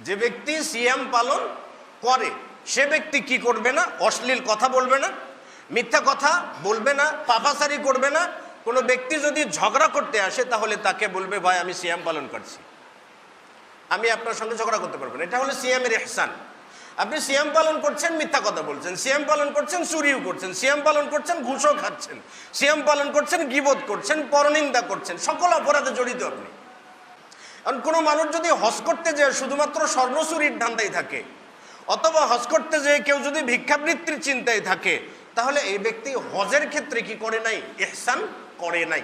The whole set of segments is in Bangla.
যে ব্যক্তি সিয়াম পালন করে, সে ব্যক্তি কি করবে না? অশ্লীল কথা বলবে না, মিথ্যা কথা বলবে না পাপাসারি করবে না। কোনো ব্যক্তি যদি ঝগড়া করতে আসে, তাহলে তাকে বলবে, ভাই, আমি সিয়াম পালন করছি। আমি আপনার সঙ্গে ঝগড়া করতে পারব না। এটা হলো সিয়ামের এহসান আপনি সিয়াম পালন করছেন, মিথ্যা কথা বলছেন। সিয়াম পালন করছেন, চুরিও করছেন। সিয়াম পালন করছেন, ঘুষও খাচ্ছেন। সিয়াম পালন করছেন গিবোধ করছেন, পরনিন্দা করছেন। সকল অপরাধে জড়িত আপনি। কারণ কোনো মানুষ যদি হজ করতে যায় শুধুমাত্র স্বর্ণচুরির ধান্দায় থাকে, অথবা হজ করতে যেয়ে কেউ যদি ভিক্ষাবৃত্তির চিন্তায় থাকে, তাহলে এই ব্যক্তি হজের ক্ষেত্রে কি করে নাই? এহসান করে নাই।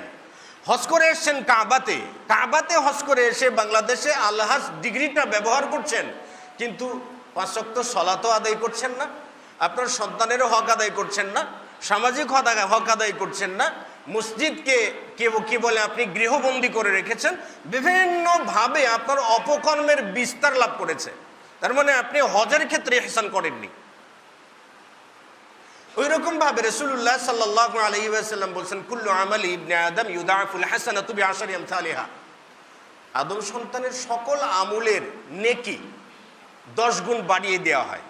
হজ করে এসছেন কাবাতে। কাবাতে হজ করে এসে বাংলাদেশে আল্লাহাস ডিগ্রিটা ব্যবহার করছেন, কিন্তু পাঁচক্ত সলাতো আদায় করছেন না, আপনার সন্তানেরও হক আদায় করছেন না, সামাজিক হক আদায় করছেন না মসজিদকে কে, কি বলে আপনি গৃহবন্দী করে রেখেছেন, বিভিন্নভাবে আপনার অপকর্মের বিস্তার লাভ করেছে। তার মানে আপনি হজের ক্ষেত্রে এহসান করেননি। ওই রকম ভাবে রসুল্লাহ সাল্লাহ আলহিসাল্লাম বলছেন, কুল্লু আমাল ইবনে আদম ইউদাফুল হাসান তুবি আশারি আমসালিহা। আদম সন্তানের সকল আমলের নেকি দশ গুণ বাড়িয়ে দেওয়া হয়।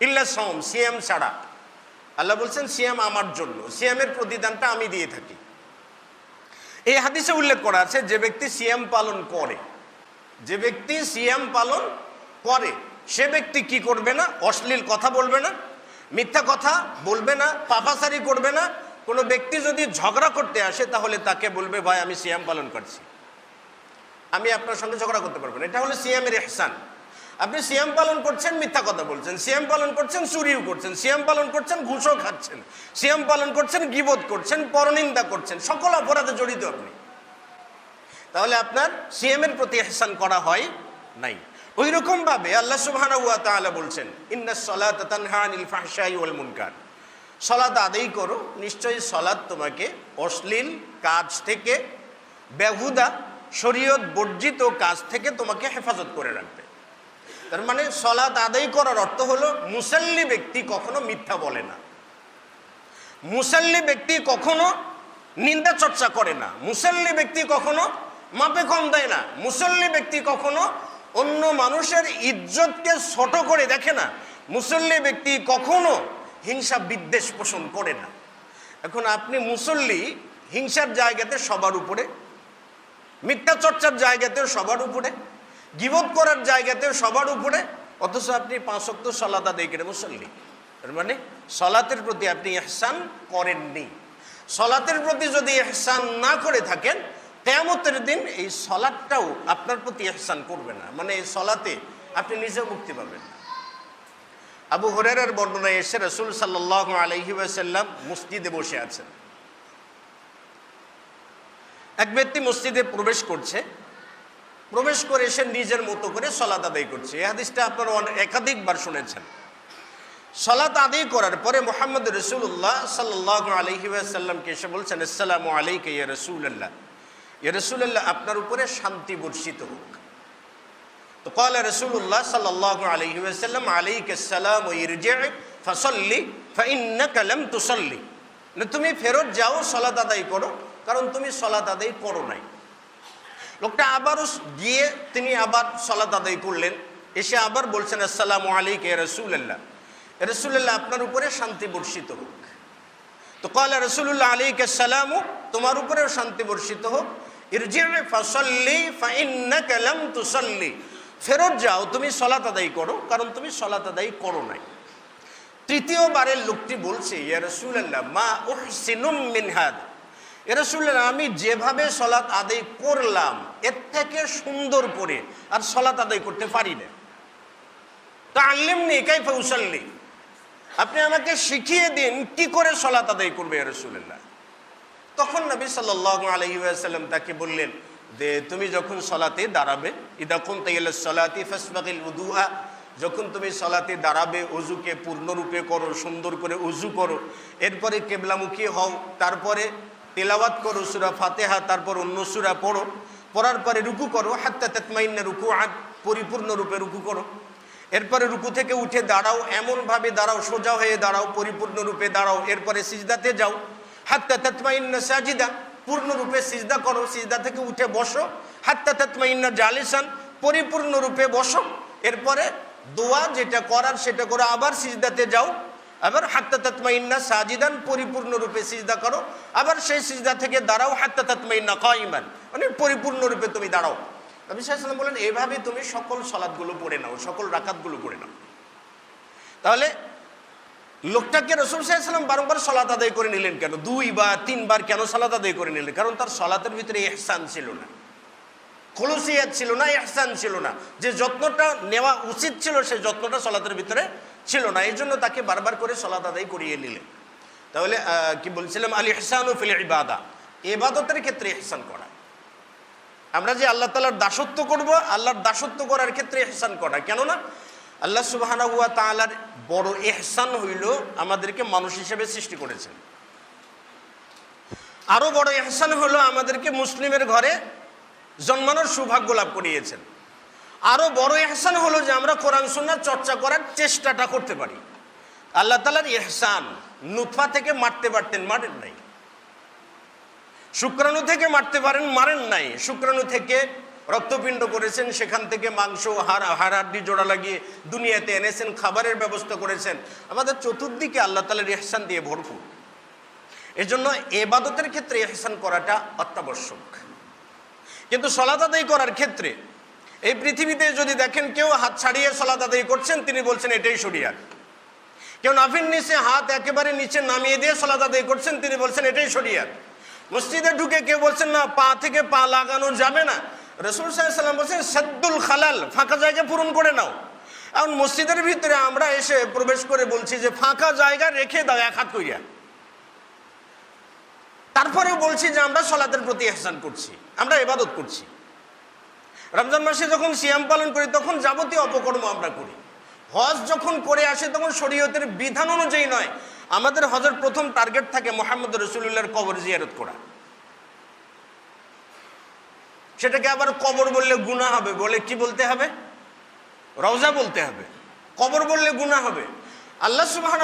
ইল্লা সম সিয়াম ছাড়া। আল্লাহ বলছেন, সিয়াম আমার জন্য। সিয়ামের প্রতিদানটা আমি দিয়ে থাকি। এই হাদিসে উল্লেখ করা আছে, যে ব্যক্তি সিয়াম পালন করে, যে ব্যক্তি সিয়াম পালন করে, সে ব্যক্তি কি করবে না? অশ্লীল কথা বলবে না, মিথ্যা কথা বলবে না পাপাসারি করবে না। কোনো ব্যক্তি যদি ঝগড়া করতে আসে, তাহলে তাকে বলবে, ভাই, আমি সিয়াম পালন করছি। আমি আপনার সঙ্গে ঝগড়া করতে পারব না। এটা হলো সিয়ামের এহসান আপনি সিয়াম পালন করছেন, মিথ্যা কথা বলছেন। সিয়াম পালন করছেন, চুরিও করছেন। সিয়াম পালন করছেন, ঘুষও খাচ্ছেন। সিয়াম পালন করছেন গিবোধ করছেন, পরনিন্দা করছেন। সকল অপরাধে জড়িত আপনি। তাহলে আপনার সিএমের প্রতি এহসান করা হয় নাই। ওই রকম ভাবে আল্লাহ সুবহানাহু ওয়া তাআলা বলছেন, ইন্না সলাত তানহা আনিল ফাহশাই ওয়াল মুনকার। সলাত আদায় করো, নিশ্চয়ই সলাত তোমাকে অশ্লীল কাজ থেকে, বেহুদা, শরীয়ত বর্জিত কাজ থেকে তোমাকে হেফাজত করে রাখবে। তার মানে সলাত আদায় করার অর্থ হলো মুসল্লি ব্যক্তি কখনো মিথ্যা বলে না। মুসল্লি ব্যক্তি কখনো নিন্দা চর্চা করে না। মুসল্লি ব্যক্তি কখনো মাপে কম দেয় না। মুসল্লি ব্যক্তি কখনো অন্য মানুষের ইজ্জতকে ছোট করে দেখে না। মুসল্লি ব্যক্তি কখনো হিংসা বিদ্বেষ পোষণ করে না। এখন আপনি মুসল্লি, হিংসার জায়গাতে সবার উপরে, মিথ্যা চর্চার জায়গাতেও সবার উপরে গিবত করার জায়গাতেও সবার উপরে, অথচ আপনি পাঁচক্ত সলাত আদায় করে মুসল্লি। মানে সলাতের প্রতি আপনি এহসান করেননি। সলাতের প্রতি যদি এহসান না করে থাকেন তেমতের দিন এই সলাদটাও আপনার প্রতি এহসান করবে না। মানে এই সলাতে আপনি নিজে মুক্তি পাবেন না। আবু হরেরার বর্ণনায় এসে রসুল সাল্লাহ আলহি ওয়াসাল্লাম মসজিদে বসে আছেন। এক ব্যক্তি মসজিদে প্রবেশ করছে প্রবেশ করে সে নিজের মতো করে সলাত আদায় করছে। এই হাদিসটা আপনারা একাধিকবার শুনেছেন। সলাত আদায় করার পরে মোহাম্মদ রসুল্লাহ সাল্লাহ আলহিবাসাল্লামকে এসে বলছেন, আসসালামু আলাইকে ইয়ে রসুল্লাহ ইয়া রসুল্লাহ আপনার উপরে শান্তি বর্ষিত হোক। তো কল রসুল্লাহ সাল্লাহ আলহিবাসাল্লাম আলাইকে সালাম ফসল্লি ফলম কালাম তুসল্লি। মানে তুমি ফেরত যাও সলাত আদায় করো, কারণ তুমি সলাত আদায় করো নাই। লোকটা আবারও গিয়ে তিনি আবার সলাত আদায় করলেন। এসে আবার বলছেন, আসসালামু আলাইকে রসুল্লাহ রসুল্লাহ আপনার উপরে শান্তি বর্ষিত হোক। তো কলা রসুল্লাহ আলীকে সালামু, তোমার উপরেও শান্তি বর্ষিত হোক। ফসল্লি তুসল্লি। ফেরত যাও, তুমি সলাত আদায় করো, কারণ তুমি সলাত আদায় করো নাই। তৃতীয়বারের লোকটি বলছে, ইয়া রসুল্লাহ মা উহসিনুম মিনহাদ রসুল্লাহ আমি যেভাবে সলাৎ আদায় করলাম, এর থেকে সুন্দর করে আর সলাৎ আদায় করতে পারি না। তা আনলেমনি কাই ফৌসাল্লি আপনি আমাকে শিখিয়ে দিন, কি করে সলাৎ আদায় করবে রসুল্লাহ তখন নবী সাল্লাহ আলহিউসাল্লাম তাকে বললেন যে তুমি যখন সলাতে দাঁড়াবে ইদাকুন তাইল সলাতি ফসবাকিল উদুহা যখন তুমি সলাতে দাঁড়াবে অজুকে পূর্ণরূপে করো, সুন্দর করে উজু করো, এরপরে কেবলামুখী হও, তারপরে তেলাওয়াত করো, সুরা ফাতেহা, তারপর অন্য সুরা পড়ো। পড়ার পরে রুকু করো, হাত্তা তেতমাইন্না রুকু আট পরিপূর্ণরূপে রুকু করো। এরপরে রুকু থেকে উঠে দাঁড়াও, এমনভাবে দাঁড়াও, সোজা হয়ে দাঁড়াও পরিপূর্ণরূপে দাঁড়াও। এরপরে সিজদাতে যাও, হাত্তা তেতমাইন্না সাজিদা পূর্ণরূপে সিজদা করো, সিজদা থেকে উঠে বসো, হাত্তা তেতমাইন্না জালিসান পরিপূর্ণরূপে বসো। এরপরে দোয়া যেটা করার, সেটা করে আবার সিজদাতে যাও আবার হাত্তা তাতমাইন্না সাজিদান পরিপূর্ণরূপে সিজদা করো, আবার সেই সিজদা থেকে দাঁড়াও হাত্তা তাতমাইন্না কাইমান মানে পরিপূর্ণরূপে তুমি দাঁড়াও। নবী সাল্লাম বলেন, এভাবে তুমি সকল সলাদগুলো পড়ে নাও, সকল রাকাতগুলো পড়ে নাও। তাহলে লোকটাকে রসুল সাহেব বারংবার সলাত আদায় করে নিলেন কেন? দুই বা তিনবার কেন সলাত আদায় করে নিলেন? কারণ তার সলাতের ভিতরে এহসান ছিল না। খলুসিয়াত ছিল না এহসান ছিল না। যে যত্নটা নেওয়া উচিত ছিল সেই যত্নটা সলাতের ভিতরে ছিল না। এই জন্য তাকে বারবার করে সলাত আদায় করিয়ে নিলেন তাহলে কি বলছিলাম? আলী এহসান ফিল ইবাদা। এবাদতের ক্ষেত্রে এহসান করা। আমরা যে আল্লাহ তালার দাসত্ব করব, আল্লাহর দাসত্ব করার ক্ষেত্রে এহসান করা। কেননা, আল্লাহ সুবাহানা হুয়া তালার বড় এহসান হইল আমাদেরকে মানুষ হিসেবে সৃষ্টি করেছেন। আরও বড় এহসান হলো আমাদেরকে মুসলিমের ঘরে জন্মানোর সৌভাগ্য লাভ করিয়েছেন। আরও বড় এহসান হলো যে আমরা কোরআন সুন্নাহ চর্চা করার চেষ্টাটা করতে পারি। আল্লাহ তালার এহসান নুতফা থেকে মারতে পারতেন, মারেন নাই। শুক্রাণু থেকে মারতে পারেন, মারেন নাই। শুক্রাণু থেকে রক্তপিণ্ড করেছেন, সেখান থেকে মাংস, হাড় হাড়াড্ডি জোড়া লাগিয়ে দুনিয়াতে এনেছেন, খাবারের ব্যবস্থা করেছেন। আমাদের চতুর্দিকে আল্লাহ তালার এহসান দিয়ে ভরপুর। এজন্য এবাদতের ক্ষেত্রে এহসান করাটা অত্যাবশ্যক। কিন্তু সলাত আদায় করার ক্ষেত্রে এই পৃথিবীতে যদি দেখেন কেউ হাত ছাড়িয়ে সলাত আদায় করছেন, তিনি বলছেন এটাই শরিয়াত। কেউ নাফির নিচে হাত একেবারে নিচে নামিয়ে দিয়ে সলাত আদায় করছেন, তিনি বলছেন এটাই শরিয়াত। মসজিদে ঢুকে কেউ বলছেন, না, পা থেকে পা লাগানো যাবে না। রসুল সাল্লাম বলছেন, সদ্দুল খালাল, ফাঁকা জায়গা পূরণ করে নাও। এখন মসজিদের ভিতরে আমরা এসে প্রবেশ করে বলছি যে, ফাঁকা জায়গা রেখে দাও এক হাত কইয়া তারপরেও বলছি যে আমরা সলাতের প্রতি এহসান করছি, আমরা এবাদত করছি। রমজান মাসে যখন সিয়াম পালন করি, তখন যাবতীয় অপকর্ম আমরা করি। হজ যখন করে আসে, তখন শরীয়তের বিধান অনুযায়ী নয়, আমাদের হজের প্রথম টার্গেট থাকে মোহাম্মদ রসুল্লাহর কবর জিয়ারত করা। সেটাকে আবার কবর বললে গুণা হবে, বলে কি বলতে হবে? রওজা বলতে হবে। কবর বললে গুণা হবে। আল্লাহ সুবাহ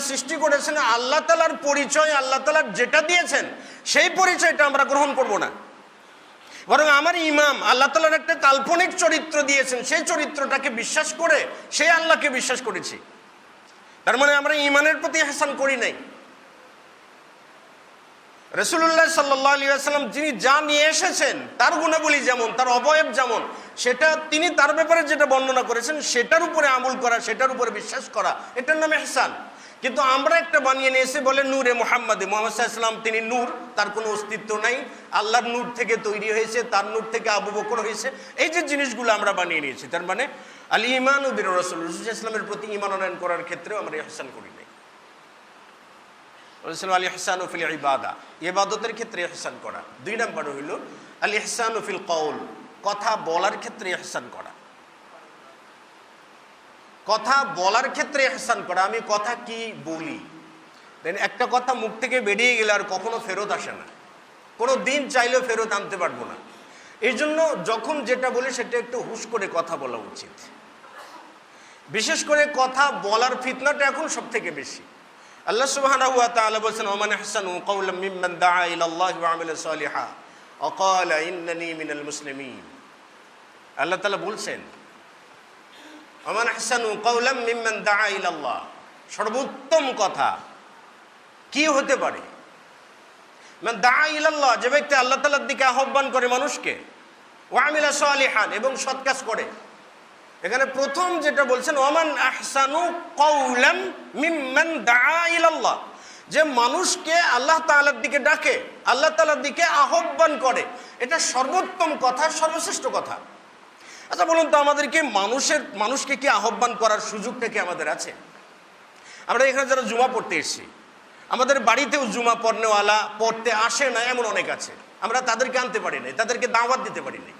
সৃষ্টি করেছেন, আল্লাহ তালার পরিচয়, আল্লাহ তালার যেটা দিয়েছেন, সেই পরিচয়টা আমরা গ্রহণ করব না। বরং আমার ইমাম আল্লাহ তালার একটা কাল্পনিক চরিত্র দিয়েছেন, সেই চরিত্রটাকে বিশ্বাস করে, সেই আল্লাহকে বিশ্বাস করেছি। তার মানে আমরা ইমানের প্রতি হাসান করি নাই। রসুল্লাহ সাল্লাহ আলী আসাল্লাম যিনি যা নিয়ে এসেছেন, তার গুণাবলী যেমন, তার অবয়ব যেমন, সেটা তিনি তার ব্যাপারে যেটা বর্ণনা করেছেন, সেটার উপরে আমল করা, সেটার উপরে বিশ্বাস করা, এটার নাম এহসান। কিন্তু আমরা একটা বানিয়ে নিয়ে এসে বলে নূরে মোহাম্মদে, মোহাম্মদ তিনি নূর, তার কোনো অস্তিত্ব নাই। আল্লাহর নূর থেকে তৈরি হয়েছে, তার নূর থেকে আবু বকর হয়েছে। এই যে জিনিসগুলো আমরা বানিয়ে নিয়েছি, তার মানে আলী ইমান বীর রসুল রসুল ইসলামের প্রতি ইমান আনয়ন করার ক্ষেত্রেও আমরা এহসান করি। বলেছিলাম আলী হাসান ফিল ইবাদা। ইবাদতের ক্ষেত্রে এহসান করা। দুই নম্বর হইল আলী হাসান ফিল কৌল কথা বলার ক্ষেত্রে এহসান করা। কথা বলার ক্ষেত্রে এহসান করা। আমি কথা কি বলি? দেন একটা কথা মুখ থেকে বেরিয়ে গেলে আর কখনো ফেরত আসে না। কোনো দিন চাইলেও ফেরত আনতে পারব না। এই জন্য যখন যেটা বলি সেটা একটু হুশ করে কথা বলা উচিত। বিশেষ করে কথা বলার ফিতনাটা এখন সব থেকে বেশি। আল্লাহ সুবহানাহু ওয়া তাআলা বলেন ওমান আহসানু কাওলাম মিম্মান দাআ ইলা আল্লাহি ওয়া আমিলা সালিহা ওয়া ক্বালা ইন্নানি মিনাল মুসলিমিন। আল্লাহ তাআলা বলছেন, ওমান আহসানু কাওলাম মিম্মান দাআ ইলা আল্লাহ সর্বোত্তম কথা কি হতে পারে? মান ইলা আল্লাহ যে ব্যক্তি আল্লাহ তাআলার দিকে আহ্বান করে মানুষকে, ওয়া আমিলা সালিহান এবং সৎ কাজ করে এখানে প্রথম যেটা বলছেন ওমান আহসানু কৌলাম যে মানুষকে আল্লাহ তাআলার দিকে ডাকে, আল্লাহ তালার দিকে আহ্বান করে, এটা সর্বোত্তম কথা, সর্বশ্রেষ্ঠ কথা। আচ্ছা বলুন তো আমাদেরকে মানুষের, মানুষকে কি আহ্বান করার সুযোগটা কি আমাদের আছে? আমরা এখানে যারা জুমা পড়তে এসেছি, আমাদের বাড়িতেও জুমা পড়নেওয়ালা পড়তে আসে না, এমন অনেক আছে। আমরা তাদেরকে আনতে পারি নাই, তাদেরকে দাওয়াত দিতে পারি নাই।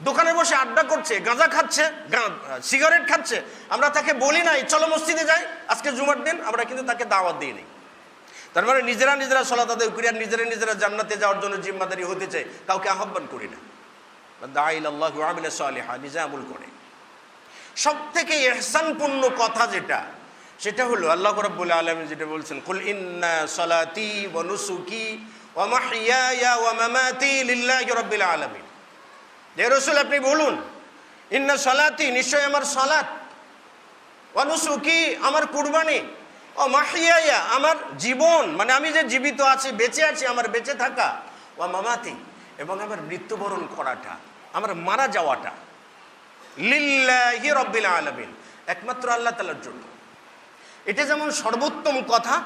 দোকানে বসে আড্ডা করছে, গাঁজা খাচ্ছে সিগারেট খাচ্ছে। আমরা তাকে বলি নাই, চলো মসজিদে যাই, আজকে জুমার দিন, আমরা কিন্তু তাকে দাওয়াত দিই। নাই তার মানে নিজেরা নিজেরা সলাত আদায় করি নিজেরা নিজেরা জান্নাতে যাওয়ার জন্য জিম্মাদারি হতে চাই, কাউকে আহ্বান করি না। সালেহা, নিজে আমল করে। সব থেকে এহসানপূর্ণ কথা যেটা, সেটা হলো আল্লাহ রব্বুল আলম যেটা বলছেন, কুল ইন্না সলাতি ওয়া নুসুকি ওয়া মাহইয়ায়া ওয়া মামাতি লিল্লাহি রাব্বিল আলামিন। যে রসুল আপনি বলুন, ইন্না সলাতি নিশ্চয় আমার সলাত। অনুসুকি আমার কুরবানি। ও মাহিয়া আমার জীবন। মানে আমি যে জীবিত আছি, বেঁচে আছি, আমার বেঁচে থাকা। ও মামাতি, এবং আমার মৃত্যুবরণ করাটা, আমার মারা যাওয়াটা। লিল্লাহি রব্বিল আলামিন। একমাত্র আল্লাহ তালার জন্য। এটা যেমন সর্বোত্তম কথা,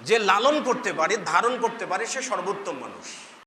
যে লালন করতে পারে, ধারণ করতে পারে, সে সর্বোত্তম মানুষ।